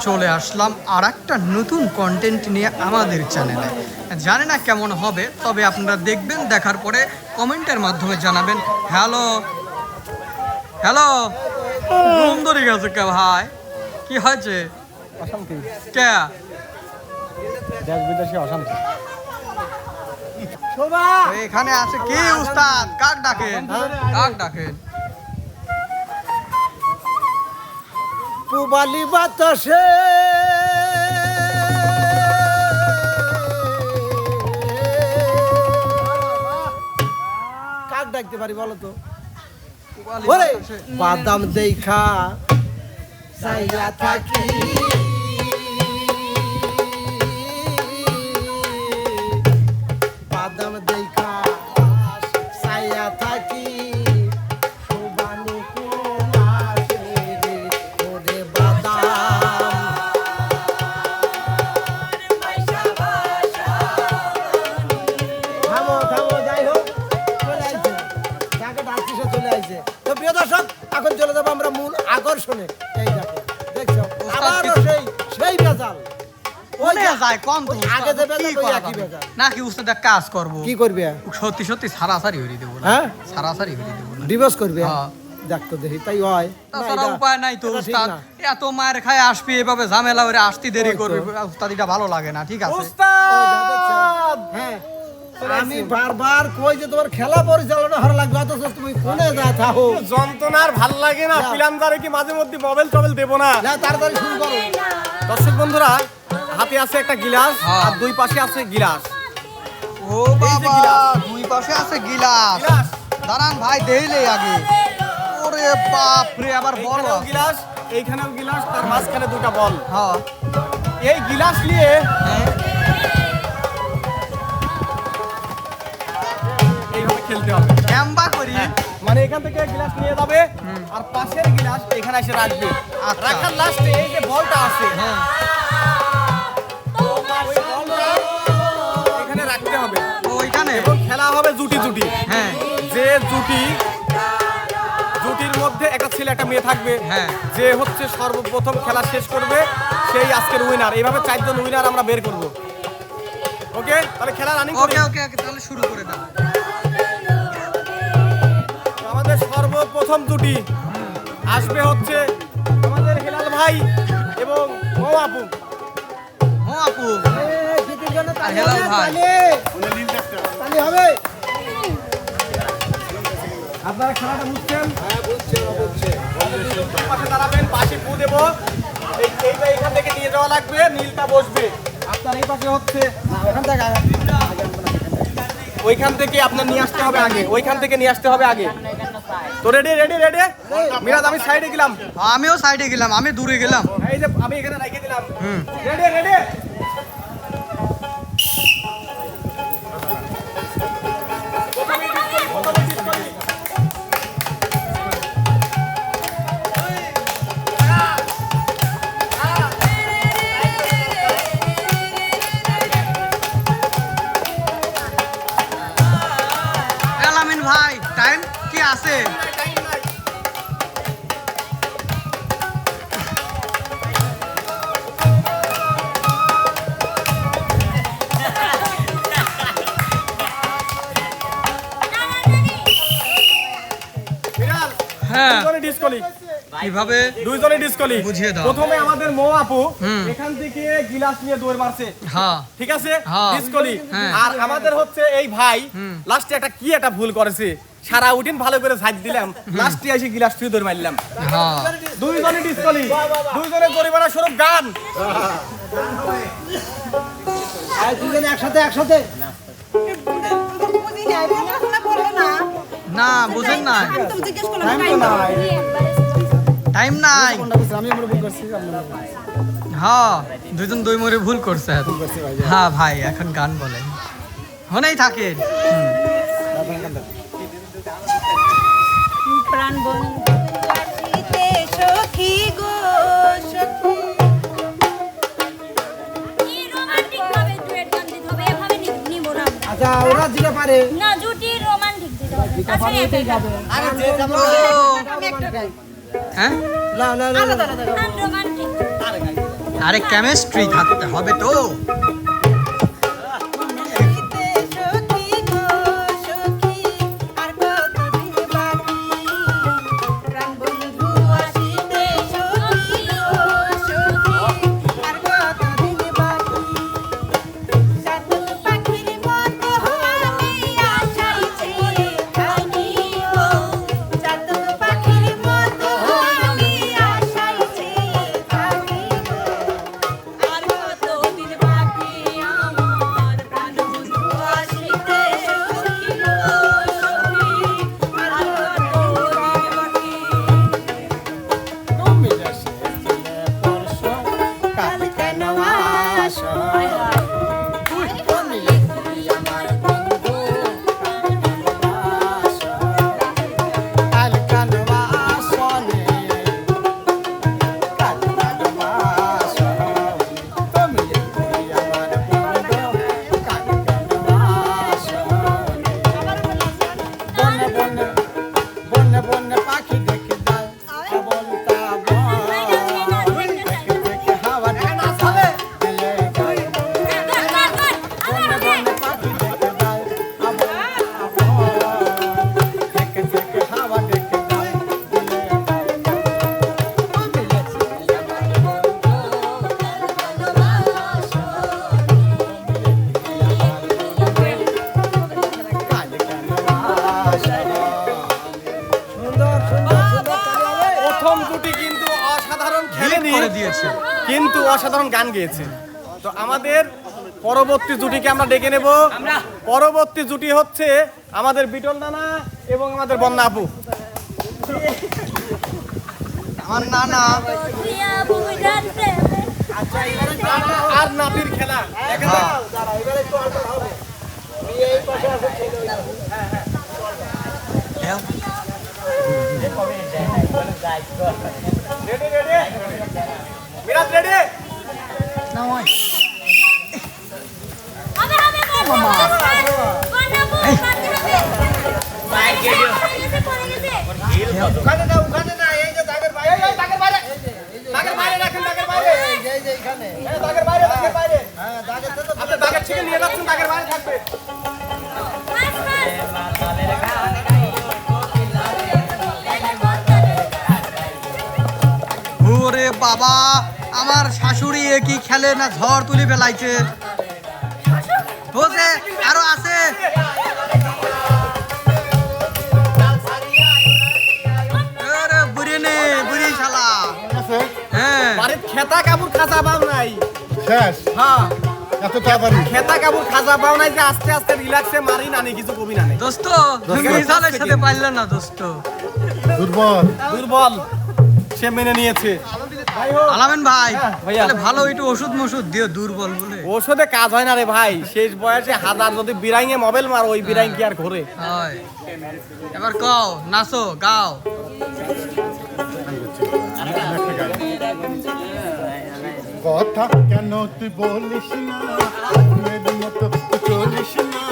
চলে আসলাম আর একটা নতুন কন্টেন্ট নিয়ে আমাদের চ্যানেলে জানি না কেমন হবে তবে আপনারা দেখবেন দেখার পরে কমেন্টের মাধ্যমে জানাবেন হ্যালো হ্যালো ঘুম ধরে গেছে কে ভাই? কি হয়েছে? অশান্তি। কে? দেশ বিদেশে অশান্তি এখানে আছে কি উস্তাদ? কাক ডাকেন? কাক ডাকেন? পুবালি বাতাসে। কাক ডাকতে পারি বলো তো? বাদাম দেখা সাইয়া থাকি। এই দেখো দেখছ? আবারও সেই সেই কাজ করব। কি করবে? সত্যি সত্যি সারাসারি হয়ে দেবো হ্যাঁ? সারাসারি দেবো ডিভোর্স করবে। দেখি তাই তাছাড়া উপায় নাই তো উস্তাদ। এত মায়ের খায় আসবি এভাবে ঝামেলা করে আসতে দেরি। করবি। ভালো লাগে না ঠিক আছে? হ্যাঁ। আমি বারবার কই যে তোমার খেলা পরিচালনা হওয়ার লাগবে অথচ তুমি ফোনে যা থাকো। যন্ত্রণার ভালো লাগে না। প্ল্যানদারে কি মাঝে মধ্যে মোবাইল টোবাইল দেবো না? না তাড়াতাড়ি শুরু করো। দর্শক বন্ধুরা হাতে আছে একটা গিলাস হ্যাঁ। আর দুই পাশে আছে গিলাস। ও যে বাবা গিলাস। দুই পাশে আছে গিলাস। গিলাস। দাঁড়ান ভাই দেইলে আগে। ওরে বাপ রে আবার বল গিলাস এইখানেও গিলাস তার মাঝখানে দুটা বল। হ্যাঁ। এই গিলাস নিয়ে এইভাবে খেলতে হবে। ক্যাম্বা করি। মানে এখান থেকে গিলাস নিয়ে যাবে আর পাশের গিলাস এখানে এসে রাখবে। আচ্ছা। রাখার লাস্টে এই যে বলটা আছে হ্যাঁ। এখানে রাখতে হবে। ওইখানে? এবং খেলা হবে জুটি জুটি। হ্যাঁ। যে জুটি জুটির মধ্যে একটা ছেলে একটা মেয়ে থাকবে হ্যাঁ। যে হচ্ছে সর্বপ্রথম খেলা শেষ করবে সেই আজকের উইনার এইভাবে চারজন উইনার আমরা বের করব। ওকে তাহলে খেলা রানিং ওকে ওকে ওকে তাহলে শুরু সর্বপ্রথম জুটি আসবে হচ্ছে আমাদের হেলাল ভাই এবং ও আপু ও আপু হেলাল হবে, ভাই। তালি। তালি হবে। আপনারা খেলাটা বুঝছেন? পাশে দাঁড়াবেন পাশে পু দেবো। এই- এইটা এখান থেকে নিয়ে যাওয়া লাগবে নীলটা বসবে। আপনার এই পাশে হচ্ছে থেকে ওইখান থেকে আপনার নিয়ে আসতে হবে আগে ওইখান থেকে নিয়ে আসতে হবে আগে। তো রেডি রেডি রেডি মিরাজ আমি সাইডে গেলাম। আমিও সাইডে গেলাম আমি দূরে গেলাম। এই যে আমি এখানে রেখে দিলাম। রেডি রেডি হ্যাঁ। কীভাবে? দুইজনে ডিসকলি বুঝিয়ে দাও। প্রথমে আমাদের মো আপু এখান থেকে গিলাস নিয়ে দৌড় মারছে। হ্যাঁ। ঠিক আছে? হ্যাঁ। ডিসকলি। আর আমাদের হচ্ছে এই ভাই লাস্টে একটা কি একটা ভুল করেছে। সারা উঠিন ভালো করে সাইড দিলাম। লাস্টে এসে গিলাস তুই দৌড় মারলাম। হ্যাঁ। দুইজনে ডিসকলি দুইজনে পরিবারের স্বরূপ গান। একসাথে একসাথে। না বুঝেন না টাইম তো নাই টাইম নাই কোনটা বুঝছি? আমি আমরা ভুল করছি আপনারা ভুল করছি। হ্যাঁ দুজন দুই মরে ভুল করছে ভুল করছি ভাই হ্যাঁ ভাই এখন গান বলেন হনেই দাও। প্রাণ বন্ধুতে সখী গো সখী রোমান্টিক ভাবে ডুয়েট গান দিতে হবে এভাবে নিব না আচ্ছা ওরা যেটা পারে না জুটি হ্যাঁ? আরে কেমিস্ট্রি থাকতে হবে তো। প্রথম জুটি কিন্তু অসাধারণ হিট খেলেনি করে দিয়েছে। কিন্তু অসাধারণ গান গেয়েছে। তো আমাদের পরবর্তী জুটিকে আমরা ডেকে নেব। পরবর্তী জুটি হচ্ছে আমাদের বিটল নানা এবং আমাদের বন্যা আপু। আমার নানা। প্রেমে আর নাতির খেলা। দাঁড়াও, রেডি রেডি মিরাজ রেডি হবে হবে বানাবো বানাতে হবে পড়ে গেছে পড়ে গেছে ওখানে না, ওখানে না, এই যে দাগের বাইরে, এই দাগের বাইরে দাগের বাইরে রাখেন দাগের বাইরে এই যে, এইখানে। হ্যাঁ, দাগের বাইরে দাগের বাইরে হ্যাঁ, দাগের তো আপনি দাগের থেকে নিয়ে যাচ্ছেন দাগের বাইরে থাকবে বাবা আমার শাশুড়ি এ কি খেলে না ঝড় তুলি ফেলাইছে বসে আরও আছে। বুড়ি নে বুড়ি শালা। হ্যাঁ। বাড়ির খেতা কাপড় খাজা পাও নাই। শেষ? হ্যাঁ। এত তাড়াতাড়ি? খেতা কাপড় খাজা পাও নাই যে আস্তে আস্তে রিল্যাক্সে মারি নানি কিছু কবি না দোস্ত মিসালের সাথে পারলে না দোস্ত। দুর্বল। দুর্বল। সে মেনে নিয়েছে। আলামিন ভাই তাহলে ভালো একটু ওষুধ মষুধ দিও দুর্বল বলে। ওষুধে কাজ হয় না রে ভাই শেষ বয়সে হাজার যদি বিরাইঙে মোবাইল মার ওই বিরাইং কি আর ঘোরে? হয়। এবার কও নাচো গাও। কথা কেন তুই বলিস না? মেয়ের মতো চলিস না?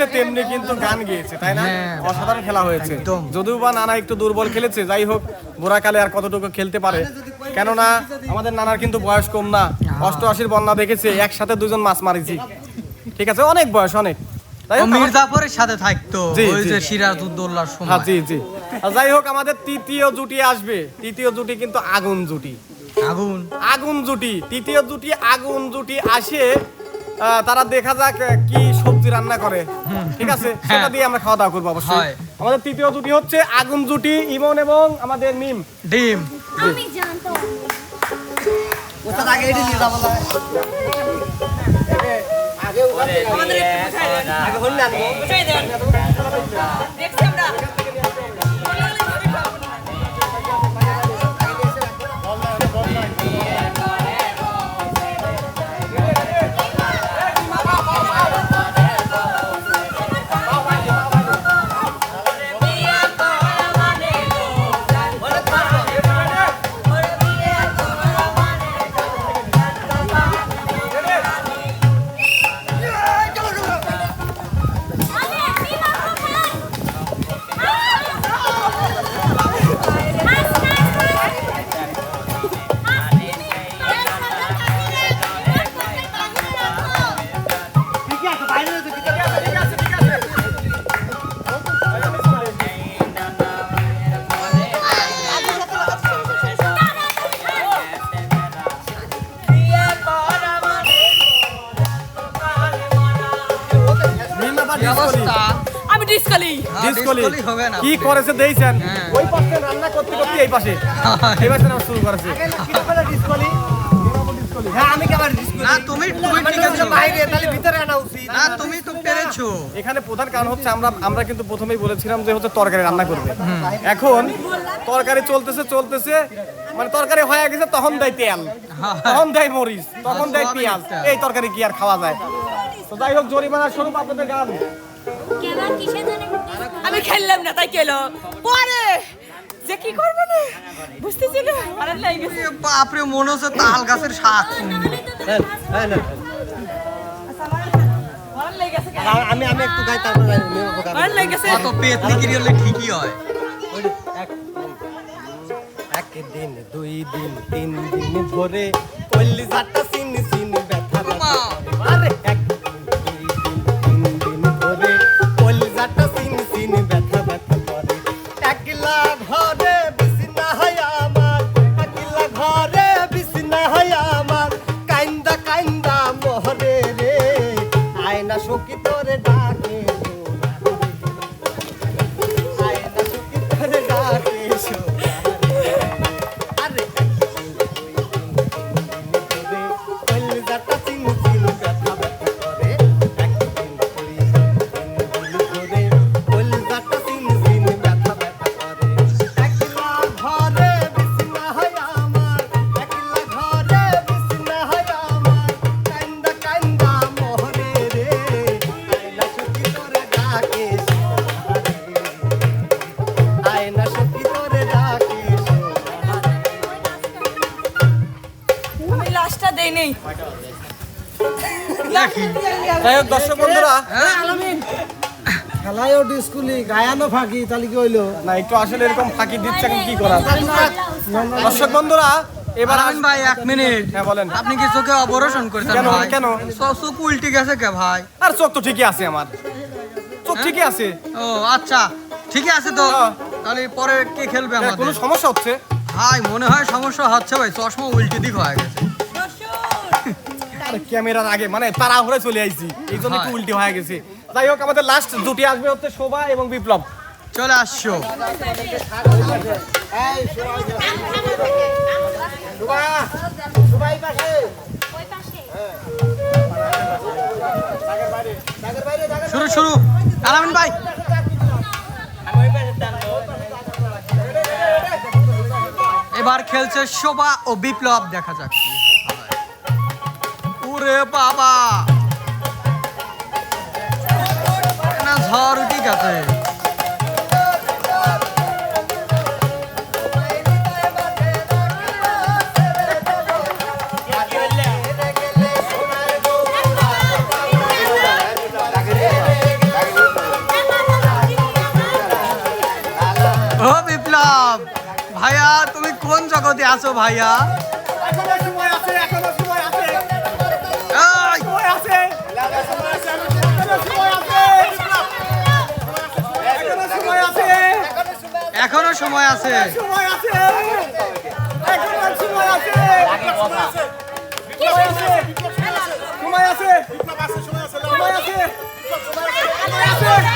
খেলেছে তেমনি কিন্তু গান গেয়েছে তাই না? হ্যাঁ। অসাধারণ খেলা হয়েছে। যদিও বা নানা একটু দুর্বল খেলেছে যাই হোক বুড়াকালে আর কতটুকু খেলতে পারে? কেননা আমাদের নানার কিন্তু বয়স কম না। অষ্টআশির বন্যা দেখেছে একসাথে দুজন মাছ মারিছি। ঠিক আছে অনেক বয়স অনেক। সাথে থাকতো ওই যে সিরাজউদ্দৌলার হ্যাঁ সময়। জি জি। যাই হোক আমাদের তৃতীয় জুটি আসবে। তৃতীয় জুটি কিন্তু আগুন জুটি। আগুন। আগুন জুটি তৃতীয় জুটি আগুন জুটি আসে তারা দেখা যাক কি সবজি রান্না করে। ঠিক আছে? সেটা দিয়ে আমরা খাওয়া দাওয়া করব অবশ্যই। আমাদের তৃতীয় জুটি হচ্ছে আগুন জুটি ইমন এবং আমাদের মিম ডিম। আমি কি করেছে দেখছেন? হ্যাঁ। ওই পাশে রান্না করতে করতে এই পাশে। এই পাশে রান্না শুরু করেছে। আমি কেমন না তুমি তুমি ঠিক আছো। বাইরে তাহলে ভিতরে আনা উচিত। না তুমি তো পেরেছ। এখানে প্রধান কারণ হচ্ছে আমরা আমরা কিন্তু প্রথমেই বলেছিলাম যে হচ্ছে তরকারি রান্না করবে। এখন তরকারি চলতেছে চলতেছে। মানে তরকারি হয়ে গেছে তখন দেয় তেল। তখন দেয় মরিচ তখন দেয় পেঁয়াজ। এই তরকারি কি আর খাওয়া যায়? তো যাই হোক জরিমানা স্বরূপ আপনাদের গান কেন আমি খেললাম না তাই কেলো পরে যে কি করব না? বুঝতেছি না ভালো লাগে। গেছে বাপরে মনে হচ্ছে তাল গাছের শাক। আমি আমি একটু গাই তারপর কত পেতনি হলে ঠিকই হয়। একদিন দুই দিন তিন দিন ধরে যাটা চিনি চিনি আয়না সখী তোরে ডাকে নেই। যাই হোক দর্শক বন্ধুরা। হ্যাঁ খেলায়ও ডিসকুলি গায়ানো ফাঁকি তাহলে কি হইল? না একটু আসলে এরকম ফাঁকি দিচ্ছে কি করার দর্শক বন্ধুরা এবার আরামিন ভাই এক মিনিট। হ্যাঁ বলেন। আপনি কি চোখে অপারেশন করেছেন কেন, কেন? চোখ উল্টে গেছে কে ভাই? আর চোখ তো ঠিকই আছে আমার। চোখ ঠিকই আছে। ও আচ্ছা। ঠিকই আছে তো? হ্যাঁ। তাহলে পরে কে খেলবে হ্যাঁ, কোনো সমস্যা হচ্ছে? ভাই মনে হয় সমস্যা হচ্ছে ভাই চশমা উল্টে দিক হয়ে গেছে। আরে ক্যামেরার আগে মানে তাড়াহুড়ে চলে আইছি। এই জন্য একটু উল্টি হয়ে গেছে। যাই হোক আমাদের লাস্ট দুটি আসবে হচ্ছে শোভা এবং বিপ্লব। চলে আসছো। শুরু শুরু। আরামিন ভাই। এবার খেলছে শোভা ও বিপ্লব দেখা হয়। রে বাবা। না ঝড় ঠিক আছে ও বিপ্লব ভাইয়া তুমি কোন জগতে আছো ভাইয়া? এখনও সময় আছে। সময় আছে। এখনও সময় আছে। সময় আছে। সময় আছে। সময় আছে, সময় আছে। সময় আছে।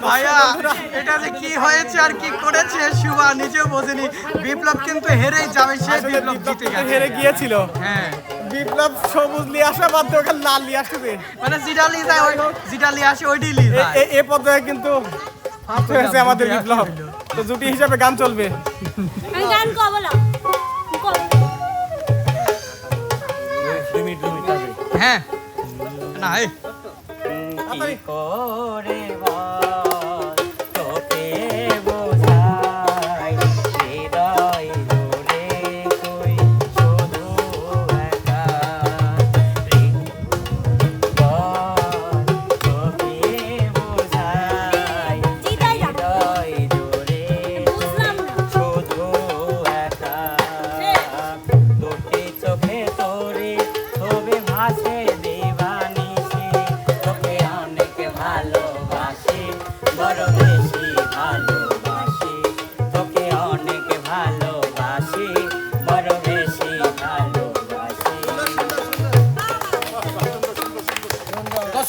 ভাইয়া এটা যে কি হয়েছে আর কি করেছে শুভা নিজেও বোঝেনি। বিপ্লব কিন্তু হেরেই যাবে সে বিপ্লব বিপ্লব জিতে গেছে। হেরে গিয়েছিল। হ্যাঁ। বিপ্লব সবুজ নিয়ে আসা বাদ লাল নিয়ে আসতেছে মানে জিডালি যায় ওই জিডালি আসে ওই ডিলি যায়। এ- এ পর্যায়ে কিন্তু হয়েছে আমাদের বিপ্লব। তো জুটি হিসাবে গান চলবে। গান হ্যাঁ। না। করে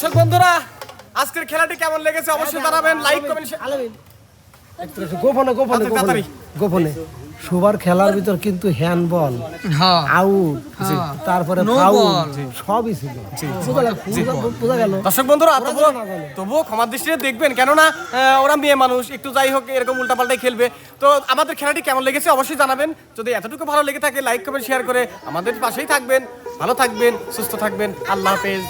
দর্শক বন্ধুরা আজকের খেলাটি কেমন লেগেছে অবশ্যই জানাবেন লাইক কমেন্ট আলামিন। একটু গোপনে গোপনে আচ্ছা, গোপনে। গোপনে। সুবার খেলার ভিতর কিন্তু হ্যান্ডবল হ্যাঁ। আউট তারপরে ফাউল সবই ছিল। বোঝা গেল- দর্শক বন্ধুরা তবুও তবুও ক্ষমার দৃষ্টিতে দেখবেন কেননা ওরা মেয়ে মানুষ একটু যাই হোক এরকম উল্টাপাল্টাই খেলবে। তো আমাদের খেলাটি কেমন লেগেছে অবশ্যই জানাবেন। যদি এতটুকু ভালো লেগে থাকে লাইক কমেন্ট শেয়ার করে আমাদের পাশেই থাকবেন। ভালো থাকবেন সুস্থ থাকবেন। আল্লাহ হাফেজ।